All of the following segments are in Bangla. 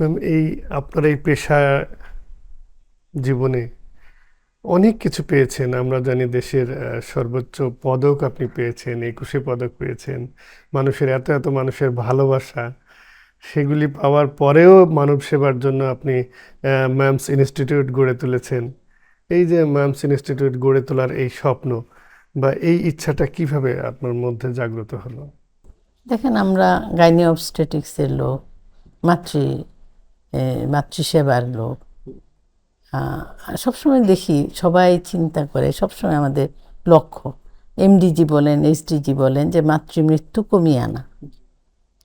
ম্যাম, এই আপনার এই পেশা জীবনে অনেক কিছু পেয়েছেন। আমরা জানি দেশের সর্বোচ্চ পদক আপনি পেয়েছেন, একুশে পদক পেয়েছেন, মানুষের এত এত মানুষের ভালোবাসা, সেগুলি পাওয়ার পরেও মানব সেবার জন্য আপনি ম্যামস ইনস্টিটিউট গড়ে তুলেছেন। এই যে ম্যামস ইনস্টিটিউট গড়ে তোলার এই স্বপ্ন বা এই ইচ্ছাটা কীভাবে আপনার মধ্যে জাগ্রত হলো? দেখেন, আমরা গাইনি অবস্টেটিক্সের লোক, মাতৃ মাতৃসেবার লোক। সবসময় দেখি, সবাই চিন্তা করে, সবসময় আমাদের লক্ষ্য। এমডিজি বলেন এসডিজি বলেন যে মাতৃমৃত্যু কমিয়ে আনা।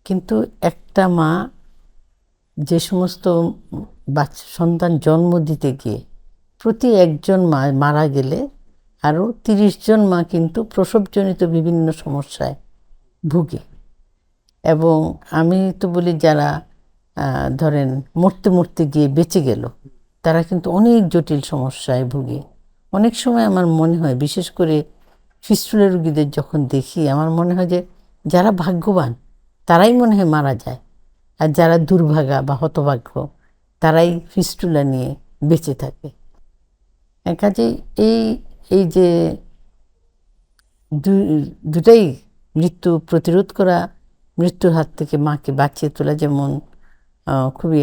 কিন্তু একটা মা যে সমস্ত বাচ্চা, সন্তান জন্ম দিতে গিয়ে প্রতি একজন মা, মারা গেলে আরও তিরিশ জন মা কিন্তু প্রসবজনিত বিভিন্ন সমস্যায় ভুগে। এবং আমি তো বলি, যারা ধরেন মরতে মরতে গিয়ে বেঁচে গেল, তারা কিন্তু অনেক জটিল সমস্যায় ভুগে। অনেক সময় আমার মনে হয়, বিশেষ করে ফিস্টুলা রুগীদের যখন দেখি, আমার মনে হয় যে যারা ভাগ্যবান, তারাই মনে হয় মারা যায়। আর যারা দুর্ভাগা বা হতভাগ্য, তারাই ফিস্টুলা নিয়ে বেঁচে থাকে। কাজেই এই এই যে দুটাই মৃত্যু প্রতিরোধ করা, মৃত্যুর হাত থেকে মাকে বাঁচিয়ে তোলা যেমন খুবই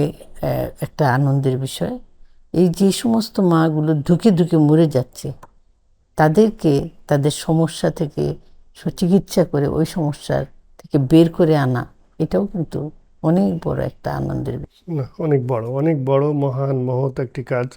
একটা আনন্দের বিষয়। এই যে সমস্ত মাগুলো ধুকে ধুকে মরে যাচ্ছে, তাদেরকে, তাদের সমস্যা থেকে সুচিকিৎসা করে ওই সমস্যার থেকে বের করে আনা, এটাও কিন্তু অনেক বড় একটা আনন্দের বিষয়। অনেক বড় অনেক বড়, মহান, মহৎ একটি কাজ।